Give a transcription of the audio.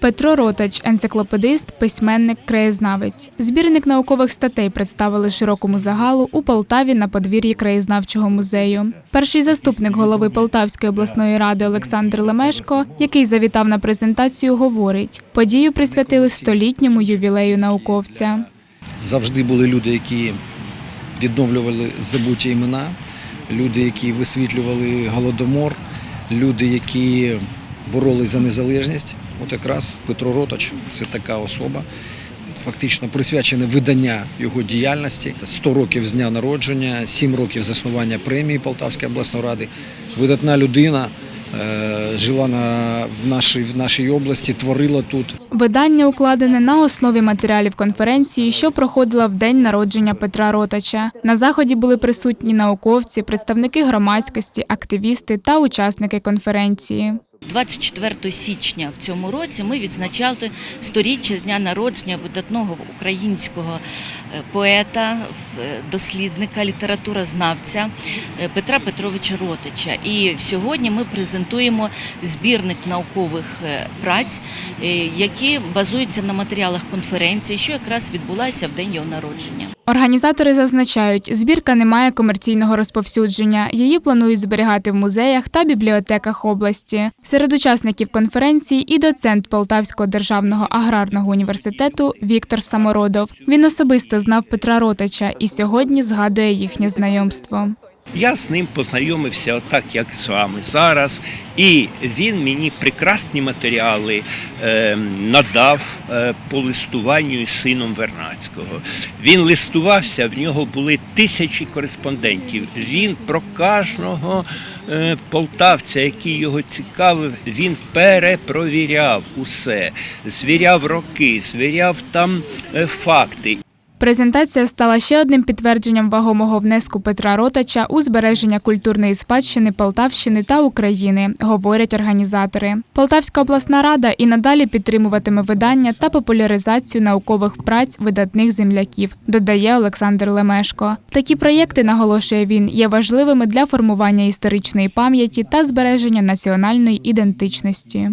Петро Ротач, енциклопедист, письменник, краєзнавець. Збірник наукових статей представили широкому загалу у Полтаві на подвір'ї краєзнавчого музею. Перший заступник голови Полтавської обласної ради Олександр Лемешко, який завітав на презентацію, говорить: подію присвятили столітньому ювілею науковця. Завжди були люди, які відновлювали забуті імена, люди, які висвітлювали голодомор, люди, які боролись за незалежність. От якраз Петро Ротач це така особа. Фактично присвячене видання його діяльності 100 років з дня народження, 7 років заснування премії Полтавської обласної ради. Видатна людина е, жила на, в, нашій, в нашій області, творила тут. Видання укладене на основі матеріалів конференції, що проходила в день народження Петра Ротача. На заході були присутні науковці, представники громадськості, активісти та учасники конференції. 24 січня в цьому році ми відзначали сторіччя з дня народження видатного українського е, поета, е, дослідника, літературознавця е, Петра Петровича Ротича. І сьогодні ми презентуємо збірник наукових праць, які базуються на матеріалах конференції, що якраз відбулася в день його народження. Організатори зазначають, збірка не має комерційного розповсюдження. Її планують зберігати в музеях та бібліотеках області. Серед учасників конференції і доцент Полтавського державного аграрного університету Віктор Самородов. Він особисто знав Петра Ротача і сьогодні згадує їхнє знайомство. Я з ним познайомився отак, як з вами зараз, і він мені прекрасні матеріали е, надав е, по листуванню із сином Вернацького. Він листувався, в нього були тисячі кореспондентів. Він про кожного е, полтавця, який його цікавив, він перепровіряв усе, звіряв роки, звіряв там е, факти. Презентація стала ще одним підтвердженням вагомого внеску Петра Ротача у збереження культурної спадщини Полтавщини та України, говорять організатори. Полтавська обласна рада і надалі підтримуватиме видання та популяризацію наукових праць видатних земляків, додає Олександр Лемешко. Такі проєкти, наголошує він, є важливими для формування історичної пам'яті та збереження національної ідентичності.